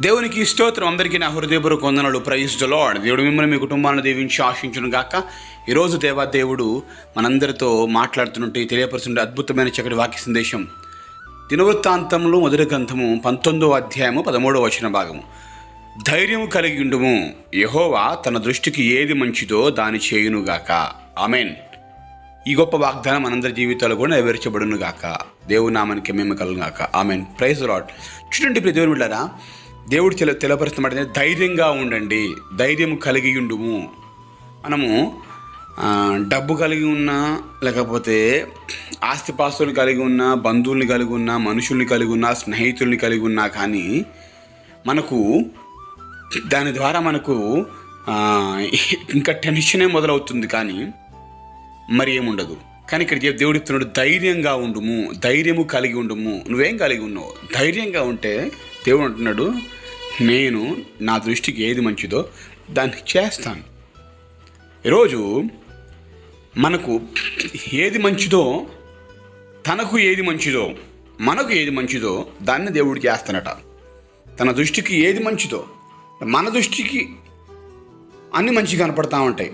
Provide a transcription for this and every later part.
దేవునికి స్తోత్రం. అందరికీ నా హృదయపూర్వక వందనలు. ప్రైజ్ ద లాడ్ దేవుడు మిమ్మల్ని మీ కుటుంబాన్ని దీవించి ఆశించును గాక. ఈరోజు దేవా దేవుడు మనందరితో మాట్లాడుతున్నట్టు తెలియపరుచుండే అద్భుతమైన చక్కటి వాక్య సందేశం. దినవృత్తాంతంలో మొదటి గ్రంథము పంతొమ్మిదో అధ్యాయము పదమూడవ వచన భాగము. ధైర్యము కలిగి ఉండుము. యహోవా తన దృష్టికి ఏది మంచిదో దాని చేయునుగాక ఆమెన్. ఈ గొప్ప వాగ్దానం మనందరి జీవితాలు కూడా నెరవేర్చబడును గాక. దేవునామానికి మేము కలుగు గాక. ఆమెన్. ప్రైజ్ లాడ్ చూడండి ప్రతి దేవుని బిడ్డారా దేవుడు తెల తెలపరుస్తున్నమాట ధైర్యంగా ఉండండి. ధైర్యం కలిగి ఉండుము. మనము డబ్బు కలిగి ఉన్నా లేకపోతే ఆస్తిపాస్తులు కలిగి ఉన్నా బంధువుల్ని కలిగి ఉన్నా మనుషుల్ని కలిగి ఉన్నా స్నేహితుల్ని కలిగి ఉన్నా కానీ మనకు దాని ద్వారా మనకు ఇంకా టెన్షనే మొదలవుతుంది కానీ మరి ఏముండదు. కానీ ఇక్కడ దేవుడు ఇస్తున్నాడు ధైర్యంగా ఉండుము. ధైర్యము కలిగి ఉండుము. నువ్వేం కలిగి ఉన్నావు? ధైర్యంగా ఉంటే దేవుడు అంటున్నాడు నేను నా దృష్టికి ఏది మంచిదో దాన్ని చేస్తాను. ఈరోజు మనకు ఏది మంచిదో తనకు ఏది మంచిదో మనకు ఏది మంచిదో దాన్ని దేవుడు చేస్తానట. తన దృష్టికి ఏది మంచిదో మన దృష్టికి అన్ని మంచి కనపడతా ఉంటాయి.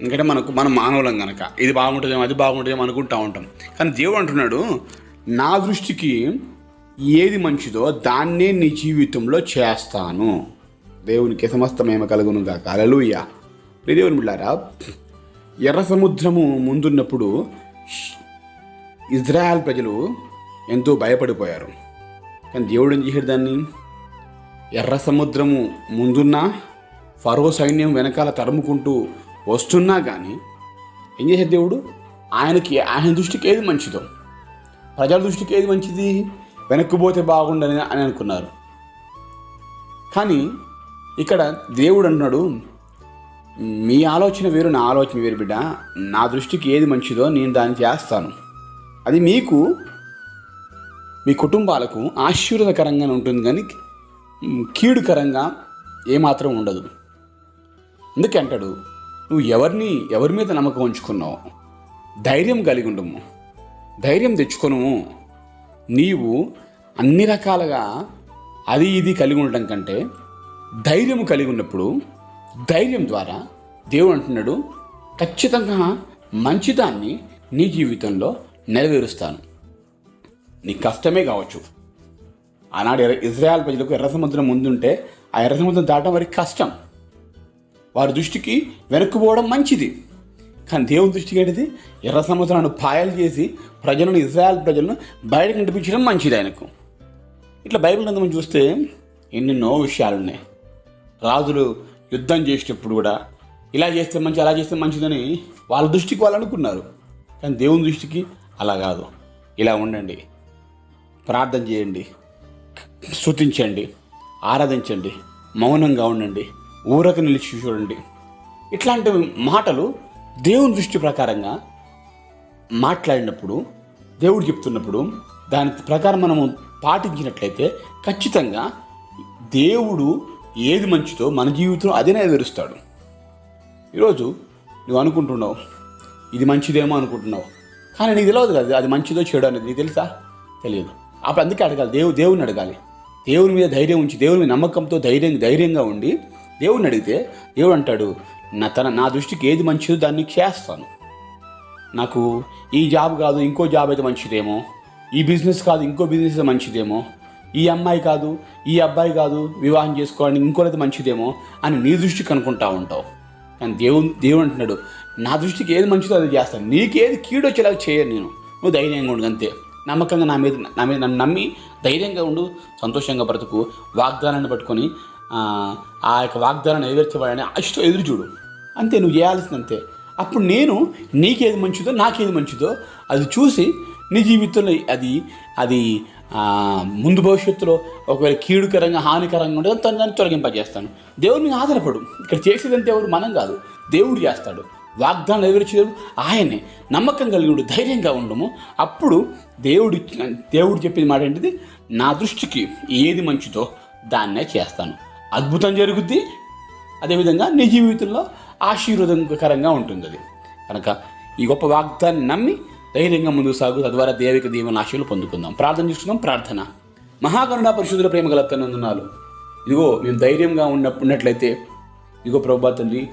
ఎందుకంటే మనకు మన మానవులం కనుక ఇది బాగుంటుందేమో అది బాగుంటుందేమో అనుకుంటా ఉంటాం. కానీ దేవుడు అంటున్నాడు నా దృష్టికి ఏది మంచిదో దాన్నే నీ జీవితంలో చేస్తాను. దేవునికి సమస్తమేమ కలుగును గాక అలలుయ్య దేవుని బిళ్ళారా ఎర్ర సముద్రము ముందున్నప్పుడు ఇజ్రాయల్ ప్రజలు ఎంతో భయపడిపోయారు. కానీ దేవుడు ఏం చేశాడు దాన్ని? ఎర్ర సముద్రము ముందున్న ఫరో సైన్యం వెనకాల తరుముకుంటూ వస్తున్నా కానీ ఏం చేశాడు దేవుడు? ఆయనకి ఆయన దృష్టికి ఏది మంచిదో? ప్రజల దృష్టికి ఏది మంచిది? వెనక్కిపోతే బాగుండని అని అనుకున్నారు. కానీ ఇక్కడ దేవుడు అంటున్నాడు మీ ఆలోచన వేరు నా ఆలోచన వేరు బిడ్డ. నా దృష్టికి ఏది మంచిదో నేను దాన్ని చేస్తాను. అది మీకు మీ కుటుంబాలకు ఆశీర్వదకరంగానే ఉంటుంది కానీ కీడుకరంగా ఏమాత్రం ఉండదు. అందుకే అంటాడు నువ్వు ఎవరిని ఎవరి మీద నమ్మకం ఉంచుకున్నావు? ధైర్యం కలిగి ఉండము. ధైర్యం తెచ్చుకొను నీవు అన్ని రకాలుగా అది ఇది కలిగి ఉండటం కంటే ధైర్యం కలిగి ఉన్నప్పుడు ధైర్యం ద్వారా దేవుడు అంటున్నాడు ఖచ్చితంగా మంచిదాన్ని నీ జీవితంలో నెరవేరుస్తాను. నీ కష్టమే కావచ్చు. ఆనాడు ఇజ్రాయల్ ప్రజలకు ఎర్ర సముద్రం ముందుంటే ఆ ఎర్ర సముద్రం దాటం వారికి కష్టం. వారి దృష్టికి వెనక్కుపోవడం మంచిది. కానీ దేవుని దృష్టికి ఏంటిది? ఎర్ర సముద్రాన్ని పాయలు చేసి ప్రజలను ఇజ్రాయెల్ ప్రజలను బయటకు నడిపించడం మంచిది ఆయనకు. ఇట్లా బైబిల్ గ్రంథం చూస్తే ఎన్నెన్నో విషయాలు ఉన్నాయి రాజులు యుద్ధం చేసేటప్పుడు కూడా ఇలా చేస్తే మంచి అలా చేస్తే మంచిదని వాళ్ళ దృష్టికి వాళ్ళు అనుకున్నారు. కానీ దేవుని దృష్టికి అలా కాదు. ఇలా ఉండండి. ప్రార్థన చేయండి. స్తుతించండి. ఆరాధించండి. మౌనంగా ఉండండి. ఊరక నిలిచి చూడండి. ఇట్లాంటి మాటలు దేవుని దృష్టి ప్రకారంగా మాట్లాడినప్పుడు దేవుడు చెప్తున్నప్పుడు దాని ప్రకారం మనము పాటించినట్లయితే ఖచ్చితంగా దేవుడు ఏది మంచిదో మన జీవితంలో అదే నెరవేరుస్తాడు. ఈరోజు నువ్వు అనుకుంటున్నావు ఇది మంచిదేమో అనుకుంటున్నావు కానీ నీకు తెలియదు కదా అది మంచిదో చెడు అనేది నీకు తెలుసా? తెలియదు. అప్పుడు అందుకే అడగాలి దేవు దేవుని అడగాలి. దేవుని మీద ధైర్యం ఉంచి దేవుని మీద నమ్మకంతో ధైర్యం ధైర్యంగా ఉండి దేవుడిని అడిగితే దేవుడు అంటాడు నా తన నా దృష్టికి ఏది మంచిదో దాన్ని చేస్తాను. నాకు ఈ జాబ్ కాదు ఇంకో జాబ్ అయితే మంచిదేమో. ఈ బిజినెస్ కాదు ఇంకో బిజినెస్ మంచిదేమో. ఈ అమ్మాయి కాదు ఈ అబ్బాయి కాదు వివాహం చేసుకోవడానికి ఇంకోరైతే మంచిదేమో అని నీ దృష్టికి అనుకుంటా ఉంటావు. కానీ దేవుడు దేవుడు అంటున్నాడు నా దృష్టికి ఏది మంచిదో అది చేస్తాను. నీకేది కీడు వచ్చేలాగా చేయను నేను. నువ్వు ధైర్యంగా ఉండు అంతే. నమ్మకంగా నా మీద నా మీద నన్ను నమ్మి ధైర్యంగా ఉండు సంతోషంగా బ్రతుకు వాగ్దానాన్ని పట్టుకొని ఆ, యొక్క వాగ్దానాన్ని నెరవేర్చేవాడని అష్టం ఎదురు చూడు. అంతే నువ్వు చేయాల్సింది అంతే. అప్పుడు నేను నీకేది మంచిదో నాకేది మంచిదో అది చూసి నీ జీవితంలో అది అది ముందు భవిష్యత్తులో ఒకవేళ కీడుకరంగా హానికరంగా ఉంటే దాన్ని తొలగింపజేస్తాను. దేవుడిని మీద ఆధారపడు. ఇక్కడ చేసేదంటే ఎవరు? మనం కాదు. దేవుడు చేస్తాడు. వాగ్దానం నెరవేర్చేవాడు ఆయనే. నమ్మకం కలిగి ఉండు ధైర్యంగా ఉండము. అప్పుడు దేవుడు దేవుడు చెప్పిన మాట ఏంటిది? నా దృష్టికి ఏది మంచిదో దాన్నే చేస్తాను. అద్భుతం జరుగుద్ది. అదేవిధంగా నీ జీవితంలో ఆశీర్వదకరంగా ఉంటుంది అది. కనుక ఈ గొప్ప వాగ్దాన్ని నమ్మి ధైర్యంగా ముందుకు సాగు. తద్వారా దేవిక దీవెన ఆశలు పొందుకుందాం. ప్రార్థన చేసుకుందాం. ప్రార్థన. మహాకరుణ పరిశుద్ధుల ప్రేమ గల తండ్రి ఇదిగో మేము ధైర్యంగా ఉన్నట్లయితే ఇదిగో ప్రభా తండ్రి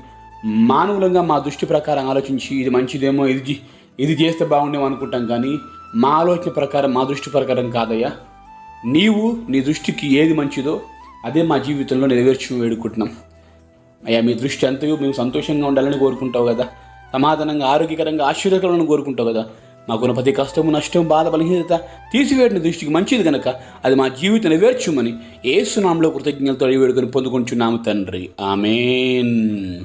మానవులంగా మా దృష్టి ప్రకారం ఆలోచించి ఇది మంచిదేమో ఇది ఇది చేస్తే బాగుండేమో అనుకుంటాం కానీ మా ఆలోచన ప్రకారం మా దృష్టి ప్రకారం కాదయ్యా. నీవు నీ దృష్టికి ఏది మంచిదో అదే మా జీవితంలో నెరవేర్చు వేడుకుంటున్నాం. అయ్యా మీ దృష్టి అంతయు మేము సంతోషంగా ఉండాలని కోరుకుంటావు కదా. సమాధానంగా ఆరోగ్యకరంగా ఆశ్చర్యకరాలను కోరుకుంటావు కదా. మాకున్న ప్రతి కష్టము నష్టం బాధ బలహీనత తీసివేయడం దృష్టికి మంచిది కనుక అది మా జీవితం నెరవేర్చుమని ఏ సునాంలో కృతజ్ఞతతో వేడుకొని పొందుకుంటున్నాము తండ్రి. ఆమెన్.